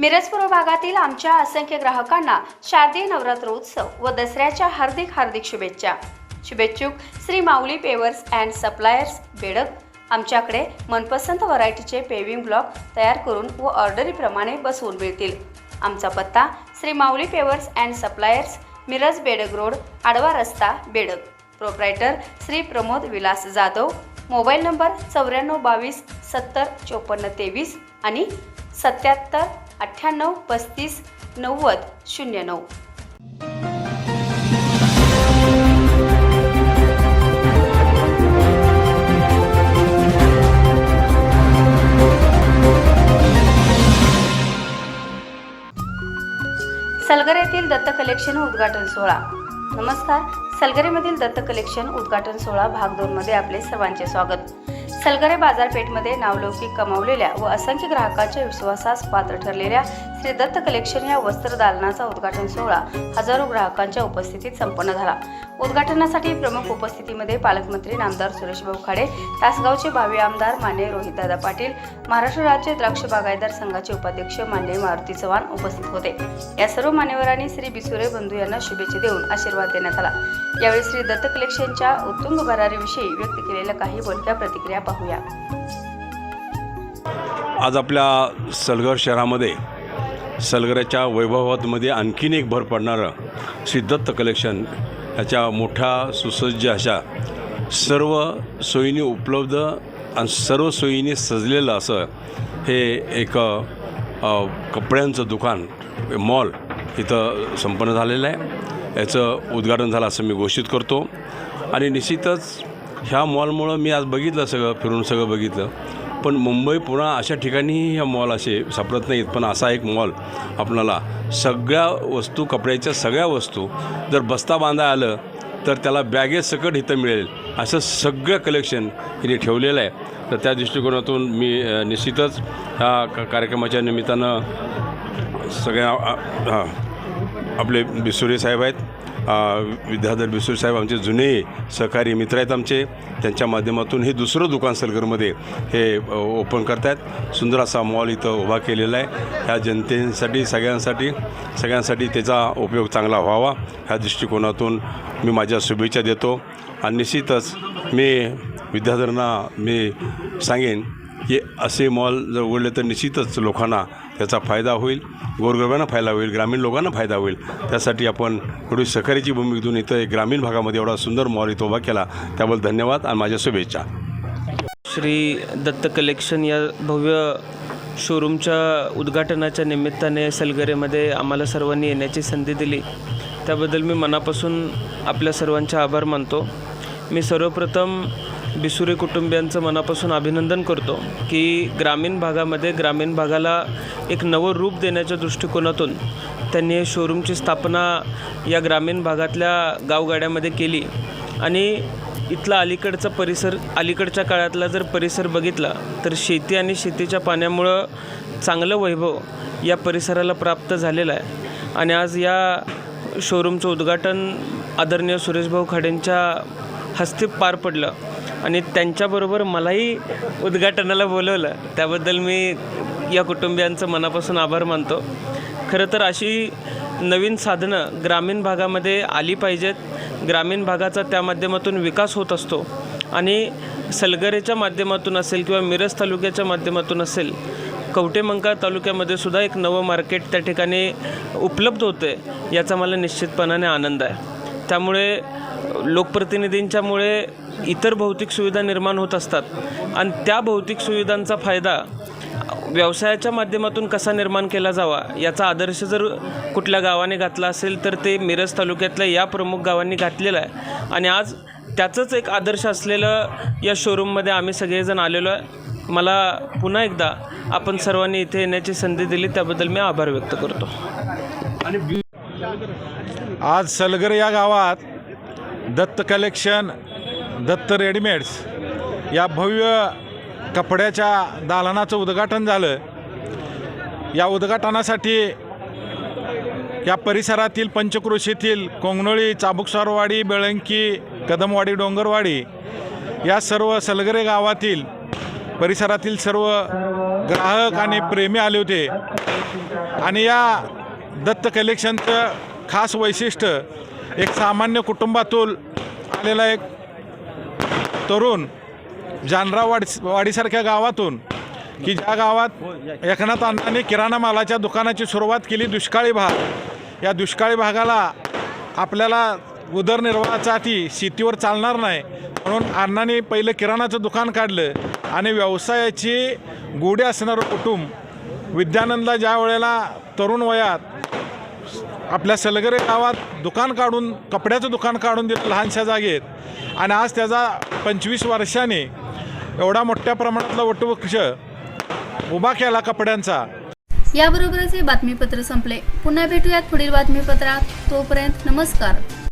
मिरजपूर भागातील आमच्या असंख्य ग्राहकांना शारदीय नवरात्रोत्सव व दसऱ्याच्या हार्दिक हार्दिक शुभेच्छा. शुभेच्छुक Shri Mauli pavers and suppliers Bedag आमच्याकडे मनपसंत व्हरायटीचे पेविंग ब्लॉक तयार करून व ऑर्डरीप्रमाणे बसवून मिळतील. आमचा पत्ता Shri Mauli pavers and suppliers Miraj Bedag road आडवा रस्ता Bedag proprietor Shri Pramod Vilas Jadhav mobile number चौऱ्याण्णव बावीस सत्तर चोपन्न तेवीस आणि सत्याहत्तर अठ्ठ्याण्णव पस्तीस नव्वद शून्य नऊ. सलगर येथील दत्त कलेक्शन उद्घाटन सोहळा. नमस्कार सलगरेमधील दत्त कलेक्शन उद्घाटन सोहळा भाग दोन मध्ये आपले सर्वांचे स्वागत. सलगरे बाजारपेठमध्ये नावलौकिक कमावलेल्या व असंख्य ग्राहकांच्या विश्वासास पात्र ठरलेल्या श्री दत्त कलेक्शन या वस्त्रदालनाचा उद्घाटन सोहळा हजारो ग्राहकांच्या उपस्थितीत संपन्न झाला. उद्घाटनासाठी प्रमुख उपस्थितीमध्ये पालकमंत्री नामदार सुरेशभाऊ खाडे तासगावचे भावी आमदार मान्य रोहितदादा पाटील महाराष्ट्र राज्य द्राक्ष बागायदार संघाचे उपाध्यक्ष मान्य मारुती चव्हाण उपस्थित होते. या सर्व मान्यवरांनी श्री बिसुरे बंधू यांना शुभेच्छा देऊन आशीर्वाद देण्यात आला. यावेळी श्री दत्त कलेक्शनच्या उत्तुंग भरारीविषयी व्यक्त केलेल्या काही बोलक्या प्रतिक्रिया पाहूया आज आपल्या सलगर शहरामध्ये सलगराच्या वैभवामध्ये आणखीन एक भर पडणारं सिद्धत्त कलेक्शन ह्याच्या मोठ्या सुसज्ज अशा सर्व सोयीने उपलब्ध आणि सर्व सोयीने सजलेलं असं हे एक कपड्यांचं दुकान मॉल इथं संपन्न झालेलं आहे. याचं उद्घाटन झालं असं मी घोषित करतो. आणि निश्चितच ह्या मॉलमुळं मी आज बघितलं सगळं फिरून सगळं बघितलं. पण मुंबई पुन्हा अशा ठिकाणीही ह्या मॉल असे सापडत नाहीत. पण असा एक मॉल आपणाला सगळ्या वस्तू कपड्याच्या सगळ्या वस्तू जर बस्ता बांधा आलं तर त्याला बॅगेसकट इथं मिळेल. असं सगळं कलेक्शन हिने ठेवलेलं आहे. तर त्या दृष्टिकोनातून मी निश्चितच ह्या क- कार्यक्रमाच्या निमित्तानं सगळ्या हां आपले बिसुरे साहेब आहेत. विद्याधर बिसूर साहेब आमचे जुने सहकारी मित्र आहेत आमचे. त्यांच्या माध्यमातून हे दुसरं दुकान सलगरमध्ये हे ओपन करतायत. सुंदर असा मॉल इथं उभा केलेला आहे. ह्या जनतेसाठी सगळ्यांसाठी सगळ्यांसाठी त्याचा उपयोग चांगला व्हावा. ह्या दृष्टिकोनातून मी माझ्या शुभेच्छा देतो. आणि निश्चितच मी विद्याधरांना मी सांगेन की असे मॉल जर उघडले तर निश्चितच लोकांना त्याचा फायदा होईल गोरगरिबांना फायदा होईल ग्रामीण लोकांना फायदा होईल. त्यासाठी आपण थोडी सहकार्याची भूमिका घेऊन इथं एक ग्रामीण भागामध्ये एवढा सुंदर मॉल इथं उभा केला. त्याबद्दल धन्यवाद आणि माझ्या शुभेच्छा. श्री दत्त कलेक्शन या भव्य शोरूमच्या उद्घाटनाच्या निमित्ताने सलगरेमध्ये आम्हाला सर्वांनी येण्याची संधी दिली. त्याबद्दल मी मनापासून आपल्या सर्वांचे आभार मानतो. मी सर्वप्रथम बिसुरे कुटुंबियांचं मनापासून अभिनंदन करतो की ग्रामीण भागामध्ये ग्रामीण भागाला एक नवं रूप देण्याच्या दृष्टिकोनातून त्यांनी हे शोरूमची स्थापना या ग्रामीण भागातल्या गावगाड्यामध्ये केली. आणि इथला अलीकडचा परिसर अलीकडच्या काळातला जर परिसर बघितला तर शेती आणि शेतीच्या पाण्यामुळं चांगलं वैभव या परिसराला प्राप्त झालेलं आहे. आणि आज या शोरूमचं उद्घाटन आदरणीय सुरेशभाऊ खाडेंच्या हस्ते पार पडलं. आणि त्यांच्याबरोबर मलाही उद्घाटनाला बोलवलं. त्याबद्दल मी या कुटुंबियांचं मनापासून आभार मानतो. खरं तर अशी नवीन साधनं ग्रामीण भागामध्ये आली पाहिजेत. ग्रामीण भागाचा त्या माध्यमातून विकास होत असतो. आणि सलगरेच्या माध्यमातून असेल किंवा मिरज तालुक्याच्या माध्यमातून असेल कवटेमंका तालुक्यामध्ये सुद्धा एक नवं मार्केट त्या ठिकाणी उपलब्ध होतं आहे याचा मला निश्चितपणाने आनंद आहे. त्यामुळे लोकप्रतिनिधींच्यामुळे इतर भौतिक सुविधा निर्माण होत असतात. आणि त्या भौतिक सुविधांचा फायदा व्यवसायाच्या माध्यमातून कसा निर्माण केला जावा याचा आदर्श जर कुठल्या गावाने घातला असेल तर ते मिरज तालुक्यातल्या या प्रमुख गावांनी घातलेलं आहे. आणि आज त्याचंच एक आदर्श असलेलं या शोरूममध्ये आम्ही सगळेजण आलेलो आहे. मला पुन्हा एकदा आपण सर्वांनी इथे येण्याची संधी दिली त्याबद्दल मी आभार व्यक्त करतो. आज सलगर या गावात दत्त कलेक्शन दत्त रेडीमेड्स या भव्य कपड्याच्या दालनाचं उद्घाटन झालं. या उद्घाटनासाठी या परिसरातील पंचक्रोशीतील कोंगनोळी चाबुकसारवाडी बेळंकी कदमवाडी डोंगरवाडी या सर्व सलगरे गावातील परिसरातील सर्व ग्राहक आणि प्रेमी आले होते. आणि या दत्त कलेक्शनचं खास वैशिष्ट्य एक सामान्य कुटुंबातून आलेला एक तरुण जानराव वाडी वाडीसारख्या गावातून की ज्या गावात एकनाथ अण्णांनी किराणा मालाच्या दुकानाची सुरुवात केली दुष्काळी भाग. या दुष्काळी भागाला आपल्याला उदरनिर्वाहासाठी शेतीवर चालणार नाही. म्हणून अण्णांनी पहिलं किराणाचं दुकान काढलं आणि व्यवसायाची गोडी असणारं कुटुंब विद्यानंदला ज्या वेळेला तरुण वयात आपल्या सलगरे गावात दुकान काढून कपड्याचं दुकान काढून दिलं लहानशा जागेत. आणि आज त्याचा पंचवीस वर्षाने एवढा मोठ्या प्रमाणातला वटवृक्ष उभा केला कपड्यांचा. याबरोबरच हे बातमीपत्र संपले. पुन्हा भेटूयात पुढील बातमीपत्रात. तोपर्यंत नमस्कार.